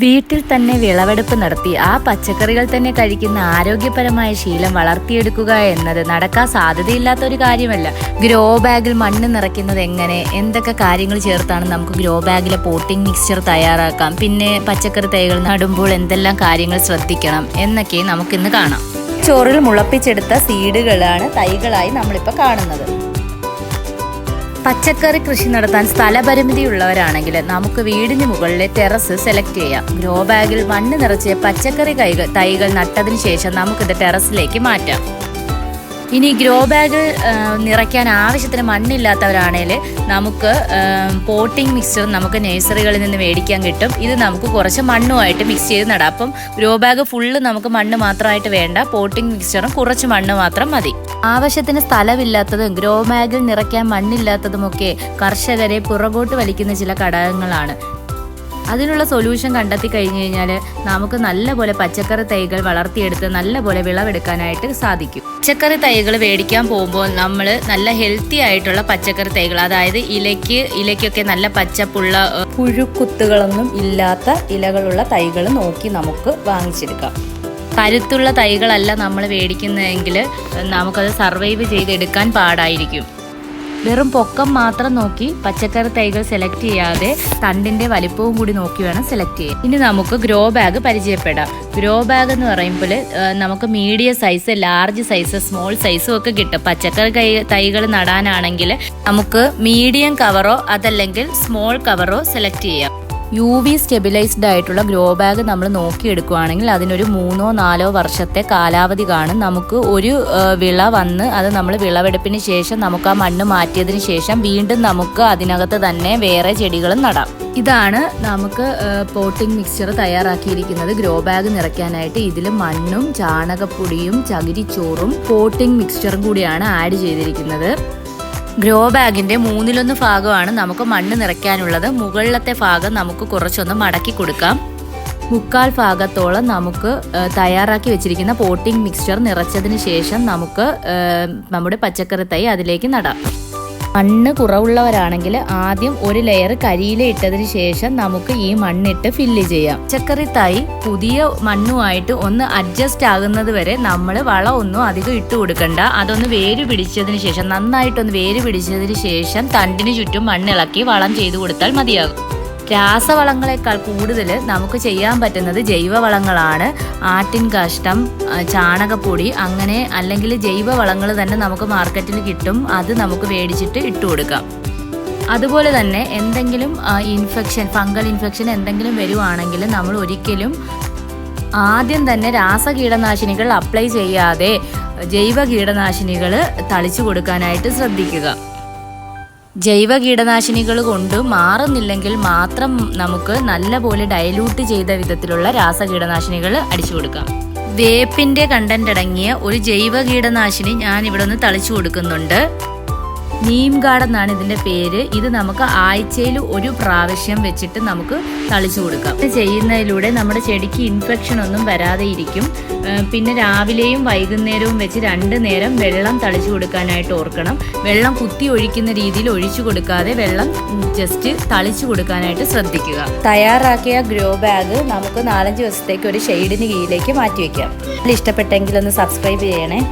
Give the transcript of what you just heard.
വീട്ടിൽ തന്നെ വിളവെടുപ്പ് നടത്തി ആ പച്ചക്കറികൾ തന്നെ കഴിക്കുന്ന ആരോഗ്യപരമായ ശീലം വളർത്തിയെടുക്കുക എന്നത് നടക്കാൻ സാധ്യതയില്ലാത്ത ഒരു കാര്യമല്ല. ഗ്രോ ബാഗിൽ മണ്ണ് നിറയ്ക്കുന്നത് എങ്ങനെ? എന്തൊക്കെ കാര്യങ്ങൾ ചേർത്താണ് നമുക്ക് ഗ്രോ ബാഗിലെ പോട്ടിംഗ് മിക്സ്ചർ തയ്യാറാക്കാം? പിന്നെ പച്ചക്കറി തൈകൾ നടുമ്പോൾ എന്തെല്ലാം കാര്യങ്ങൾ ശ്രദ്ധിക്കണം? എന്നൊക്കെ നമുക്കിന്ന് കാണാം. ചോറിൽ മുളപ്പിച്ചെടുത്ത സീഡുകളാണ് തൈകളായി നമ്മളിപ്പോൾ കാണുന്നത്. പച്ചക്കറി കൃഷി നടത്താൻ സ്ഥലപരിമിതി ഉള്ളവരാണെങ്കിൽ നമുക്ക് വീടിന് മുകളിലെ ടെറസ് സെലക്ട് ചെയ്യാം. ഗ്രോ ബാഗിൽ മണ്ണ് നിറച്ച് പച്ചക്കറി കൈകൾ തൈകൾ നട്ടതിന് ശേഷം നമുക്കിത് ടെറസിലേക്ക് മാറ്റാം. ഇനി ഗ്രോ ബാഗ് നിറയ്ക്കാൻ ആവശ്യത്തിന് മണ്ണില്ലാത്തവരാണെങ്കിൽ നമുക്ക് പോട്ടിംഗ് മിക്സ്ചർ നമുക്ക് നഴ്സറികളിൽ നിന്ന് മേടിക്കാൻ കിട്ടും. ഇത് നമുക്ക് കുറച്ച് മണ്ണുമായിട്ട് മിക്സ് ചെയ്ത് നടാം. അപ്പം ഗ്രോ ബാഗ് ഫുള്ള് നമുക്ക് മണ്ണ് മാത്രമായിട്ട് വേണ്ട പോട്ടിംഗ് മിക്സ്ചറും കുറച്ച് മണ്ണ് മാത്രം മതി. ആവശ്യത്തിന് സ്ഥലമില്ലാത്തതും ഗ്രോ ബാഗിൽ നിറയ്ക്കാൻ മണ്ണില്ലാത്തതുമൊക്കെ കർഷകരെ പുറകോട്ട് വലിക്കുന്ന ചില ഘടകങ്ങളാണ്. അതിനുള്ള സൊല്യൂഷൻ കണ്ടെത്തി കഴിഞ്ഞു കഴിഞ്ഞാൽ നമുക്ക് നല്ലപോലെ പച്ചക്കറി തൈകൾ വളർത്തിയെടുത്ത് നല്ലപോലെ വിളവെടുക്കാനായിട്ട് സാധിക്കും. പച്ചക്കറി തൈകൾ മേടിക്കാൻ പോകുമ്പോൾ നമ്മൾ നല്ല ഹെൽത്തി ആയിട്ടുള്ള പച്ചക്കറി തൈകൾ അതായത് ഇലയ്ക്ക് ഇലയ്ക്കൊക്കെ നല്ല പച്ചപ്പുള്ള പുഴുക്കുത്തുകളൊന്നും ഇല്ലാത്ത ഇലകളുള്ള തൈകൾ നോക്കി നമുക്ക് വാങ്ങിച്ചെടുക്കാം. കരുത്തുള്ള തൈകളല്ല നമ്മൾ മേടിക്കുന്നതെങ്കിൽ നമുക്കത് സർവൈവ് ചെയ്തെടുക്കാൻ പാടായിരിക്കും. വെറും പൊക്കം മാത്രം നോക്കി പച്ചക്കറി തൈകൾ സെലക്ട് ചെയ്യാതെ തണ്ടിന്റെ വലിപ്പവും കൂടി നോക്കി വേണം സെലക്ട് ചെയ്യാൻ. ഇനി നമുക്ക് ഗ്രോ ബാഗ് പരിചയപ്പെടാം. ഗ്രോ ബാഗ് എന്ന് പറയുമ്പോൾ നമുക്ക് medium size large size small സൈസും ഒക്കെ കിട്ടും. പച്ചക്കറി തൈകൾ നടാനാണെങ്കിൽ നമുക്ക് മീഡിയം കവറോ അതല്ലെങ്കിൽ സ്മോൾ കവറോ സെലക്ട് ചെയ്യാം. യു വി സ്റ്റെബിലൈസ്ഡ് ആയിട്ടുള്ള ഗ്രോ ബാഗ് നമ്മൾ നോക്കിയെടുക്കുകയാണെങ്കിൽ അതിനൊരു മൂന്നോ നാലോ വർഷത്തെ കാലാവധി കാണും. നമുക്ക് ഒരു വിള വന്ന് അത് നമ്മൾ വിളവെടുപ്പിന് ശേഷം നമുക്ക് ആ മണ്ണ് മാറ്റിയതിന് ശേഷം വീണ്ടും നമുക്ക് അതിനകത്ത് തന്നെ വേറെ ചെടികളും നടാം. ഇതാണ് നമുക്ക് പോട്ടിംഗ് മിക്സ്ചർ തയ്യാറാക്കിയിരിക്കുന്നത്. ഗ്രോ ബാഗ് നിറയ്ക്കാനായിട്ട് ഇതിൽ മണ്ണും ചാണകപ്പൊടിയും ചകിരിച്ചോറും പോട്ടിംഗ് മിക്സ്ചറും കൂടിയാണ് ആഡ് ചെയ്തിരിക്കുന്നത്. ഗ്രോ ബാഗിന്റെ മൂന്നിലൊന്ന് ഭാഗമാണ് നമുക്ക് മണ്ണ് നിറയ്ക്കാനുള്ളത്. മുകളിലത്തെ ഭാഗം നമുക്ക് കുറച്ചൊന്ന് മടക്കി കൊടുക്കാം. മുക്കാൽ ഭാഗത്തോളം നമുക്ക് തയ്യാറാക്കി വെച്ചിരിക്കുന്ന പോട്ടിംഗ് മിക്സ്ചർ നിറച്ചതിന് ശേഷം നമുക്ക് നമ്മുടെ പച്ചക്കറി തൈ അതിലേക്ക് നടാം. മണ്ണ് കുറവുള്ളവരാണെങ്കിൽ ആദ്യം ഒരു ലെയർ കരിയില ഇട്ടതിന് ശേഷം നമുക്ക് ഈ മണ്ണിട്ട് ഫില്ല് ചെയ്യാം. പച്ചക്കറി തൈ പുതിയ മണ്ണുമായിട്ട് ഒന്ന് അഡ്ജസ്റ്റ് ആകുന്നത് വരെ നമ്മൾ വളമൊന്നും അധികം ഇട്ട് കൊടുക്കണ്ട. അതൊന്ന് വേര് പിടിച്ചതിന് ശേഷം നന്നായിട്ടൊന്ന് വേര് പിടിച്ചതിന് ശേഷം തണ്ടിന് ചുറ്റും മണ്ണിളക്കി വളം ചെയ്തു കൊടുത്താൽ മതിയാകും. രാസവളങ്ങളെക്കാൾ കൂടുതൽ നമുക്ക് ചെയ്യാൻ പറ്റുന്നത് ജൈവവളങ്ങളാണ്. ആട്ടിൻ കാഷ്ടം ചാണകപ്പൊടി അങ്ങനെ അല്ലെങ്കിൽ ജൈവവളങ്ങൾ തന്നെ നമുക്ക് മാർക്കറ്റിൽ കിട്ടും. അത് നമുക്ക് മേടിച്ചിട്ട് ഇട്ട് കൊടുക്കാം. അതുപോലെ തന്നെ എന്തെങ്കിലും ഇൻഫെക്ഷൻ ഫംഗൽ ഇൻഫെക്ഷൻ എന്തെങ്കിലും വരുവാണെങ്കിൽ നമ്മൾ ഒരിക്കലും ആദ്യം തന്നെ രാസ കീടനാശിനികൾ അപ്ലൈ ചെയ്യാതെ ജൈവ കീടനാശിനികൾ തളിച്ചു കൊടുക്കാനായിട്ട് ശ്രദ്ധിക്കുക. ജൈവ കീടനാശിനികൾ കൊണ്ട് മാറുന്നില്ലെങ്കിൽ മാത്രം നമുക്ക് നല്ലപോലെ ഡയലൂട്ട് ചെയ്ത വിധത്തിലുള്ള രാസ കീടനാശിനികൾ അടിച്ചു കൊടുക്കാം. വേപ്പിന്റെ കണ്ടന്റ് അടങ്ങിയ ഒരു ജൈവ കീടനാശിനി ഞാൻ ഇവിടെ ഒന്ന് തളിച്ചു കൊടുക്കുന്നുണ്ട്. നീം ഗാർഡ് എന്നാണ് ഇതിന്റെ പേര്. ഇത് നമുക്ക് ആഴ്ചയിൽ ഒരു പ്രാവശ്യം വെച്ചിട്ട് നമുക്ക് തളിച്ചു കൊടുക്കാം. ഇത് ചെയ്യുന്നതിലൂടെ നമ്മുടെ ചെടിക്ക് ഇൻഫെക്ഷൻ ഒന്നും വരാതെ ഇരിക്കും. പിന്നെ രാവിലെയും വൈകുന്നേരവും വെച്ച് രണ്ട് നേരം വെള്ളം തളിച്ചു കൊടുക്കാനായിട്ട് ഓർക്കണം. വെള്ളം കുത്തി ഒഴിക്കുന്ന രീതിയിൽ ഒഴിച്ചു കൊടുക്കാതെ വെള്ളം ജസ്റ്റ് തളിച്ചു കൊടുക്കാനായിട്ട് ശ്രദ്ധിക്കുക. തയ്യാറാക്കിയ ഗ്രോ ബാഗ് നമുക്ക് നാലഞ്ച് ദിവസത്തേക്ക് ഒരു ഷെയ്ഡിന് കീഴിലേക്ക് മാറ്റി വെക്കാം. ഇഷ്ടപ്പെട്ടെങ്കിൽ ഒന്ന് സബ്സ്ക്രൈബ് ചെയ്യണേ.